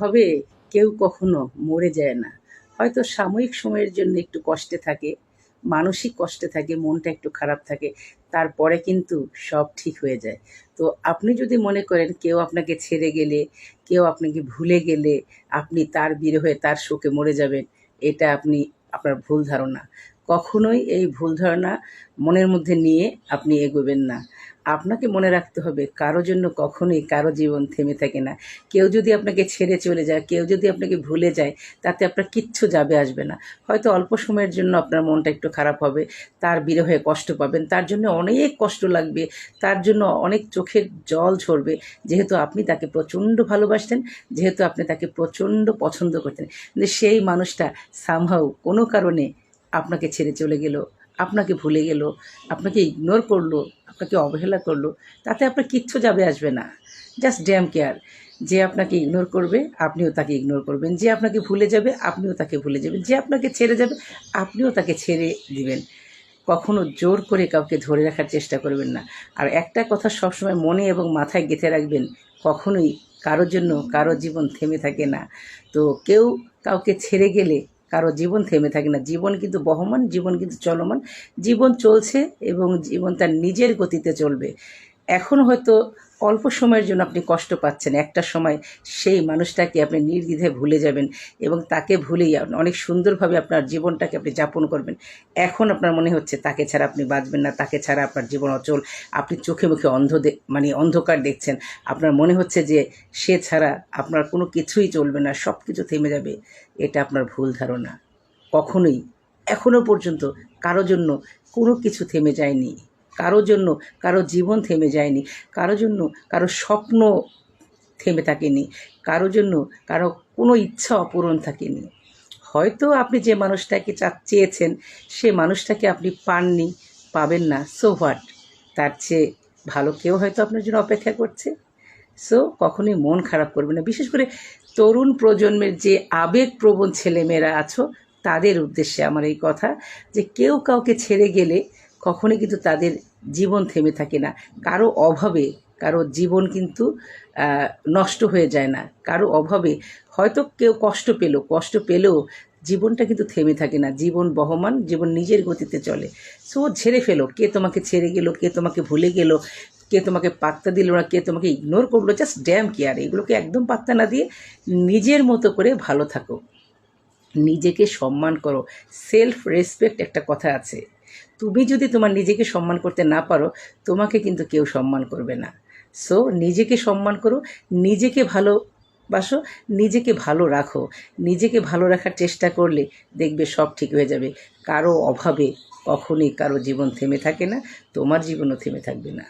হবে কেউ কখনো মরে যায় না। হয়তো সাময়িক সময়ের জন্য একটু কষ্টে থাকে, মানসিক কষ্টে থাকে, মনটা একটু খারাপ থাকে, তারপরে কিন্তু সব ঠিক হয়ে যায়। তো আপনি যদি মনে করেন কেউ আপনাকে ছেড়ে গেলে, কেউ আপনাকে ভুলে গেলে আপনি তার বিরহে তার শোকে মরে যাবেন, এটা আপনি আপনার ভুল ধারণা। কখনোই এই ভুল ধারণা মনের মধ্যে নিয়ে আপনি এগোবেন না। আপনাকে মনে রাখতে হবে কারও জন্য কখনোই কারও জীবন থেমে থাকে না। কেউ যদি আপনাকে ছেড়ে চলে যায়, কেউ যদি আপনাকে ভুলে যায়, তাতে আপনার কিচ্ছু যাবে, আসবে না। হয়তো অল্প সময়ের জন্য আপনার মনটা একটু খারাপ হবে, তার বিরহে কষ্ট পাবেন, তার জন্য অনেক কষ্ট লাগবে, তার জন্য অনেক চোখের জল ঝরবে। যেহেতু আপনি তাকে প্রচণ্ড ভালোবাসতেন, যেহেতু আপনি তাকে প্রচণ্ড পছন্দ করতেন, কিন্তু সেই মানুষটা সামহাও কোনো কারণে আপনাকে ছেড়ে চলে গেল, আপনাকে ভুলে গেল, আপনাকে ইগনোর করল, আপনাকে অবহেলা করল, তাতে আপনার কিচ্ছু যাবে আসবে না। জাস্ট ড্যাম কেয়ার যে আপনাকে ইগনোর করবে, আপনিও তাকে ইগনোর করবেন। যে আপনাকে ভুলে যাবে, আপনিও তাকে ভুলে যাবেন। যে আপনাকে ছেড়ে যাবে, আপনিও তাকে ছেড়ে দিবেন। কখনো জোর করে কাউকে ধরে রাখার চেষ্টা করবেন না। আর একটা কথা সবসময় মনে এবং মাথায় গেঁথে রাখবেন, কখনোই কারোর জন্য কারও জীবন থেমে থাকে না। তো কেউ কাউকে ছেড়ে গেলে কারও জীবন থেমে থাকে না। জীবন কিন্তু বহমান, জীবন কিন্তু চলমান। জীবন চলছে এবং জীবন তার নিজের গতিতে চলবে। এখন হয়তো অল্প সময়ের জন্য আপনি কষ্ট পাচ্ছেন। একটা সময় সেই মানুষটাকে আপনি নির্দ্বিধায় ভুলে যাবেন এবং তাকে ভুলেই অনেক সুন্দরভাবে আপনার জীবনটাকে আপনি যাপন করবেন। এখন আপনার মনে হচ্ছে তাকে ছাড়া আপনি বাঁচবেন না, তাকে ছাড়া আপনার জীবন অচল। আপনি চোখে মুখে অন্ধ মানে অন্ধকার দেখছেন। আপনার মনে হচ্ছে যে সে ছাড়া আপনার কোনো কিছুই চলবে না সব কিছু থেমে যাবে। এটা আপনার ভুল ধারণা। কখনোই এখনও পর্যন্ত কারও জন্য কোনো কিছু থেমে যায়নি। কারও জন্য কারও জীবন থেমে যায়নি, কারও জন্য কারও স্বপ্ন থেমে থাকেনি, কারও জন্য কারও কোনো ইচ্ছা অপূরণ থাকেনি। হয়তো আপনি যে মানুষটাকে চা, চেয়েছেন, সে মানুষটাকে আপনি পাননি, পাবেন না সো হোয়াট তার চেয়ে ভালো কেউ হয়তো আপনার জন্য অপেক্ষা করছে। সো কখনোই মন খারাপ করবে না। বিশেষ করে তরুণ প্রজন্মের যে আবেগপ্রবণ ছেলেমেয়েরা আছো, তাদের উদ্দেশ্যে আমার এই কথা যে কেউ কাউকে ছেড়ে গেলে কখনোই কিন্তু তাদের জীবন থেমে থাকে না। কারও অভাবে, কারও জীবন কিন্তু নষ্ট হয়ে যায় না। কারও অভাবে হয়তো কেউ কষ্ট পেল, কষ্ট পেলেও জীবনটা কিন্তু থেমে থাকে না। জীবন বহমান, জীবন নিজের গতিতে চলে। সো, ছেড়ে ফেলো। কে তোমাকে ছেড়ে গেল, কে তোমাকে ভুলে গেল, কে তোমাকে পাত্তা দিল না, কে তোমাকে ইগনোর করল জাস্ট ড্যাম কেয়ার এগুলোকে একদম পাত্তা না দিয়ে নিজের মতো করে ভালো থাকো। নিজেকে সম্মান করো। সেলফ রেসপেক্ট একটা কথা আছে। তুমি যদি তোমার নিজেকে সম্মান করতে না পারো, তোমাকে কিন্তু কেউ সম্মান করবে না। সো নিজেকে সম্মান করো, নিজেকে ভালো বাসো নিজেকে ভালো রাখো। নিজেকে ভালো রাখার চেষ্টা করলে দেখবে সব ঠিক হয়ে যাবে। কারও অভাবে কখনই কারও জীবন থেমে থাকে না, তোমার জীবনও থেমে থাকবে না।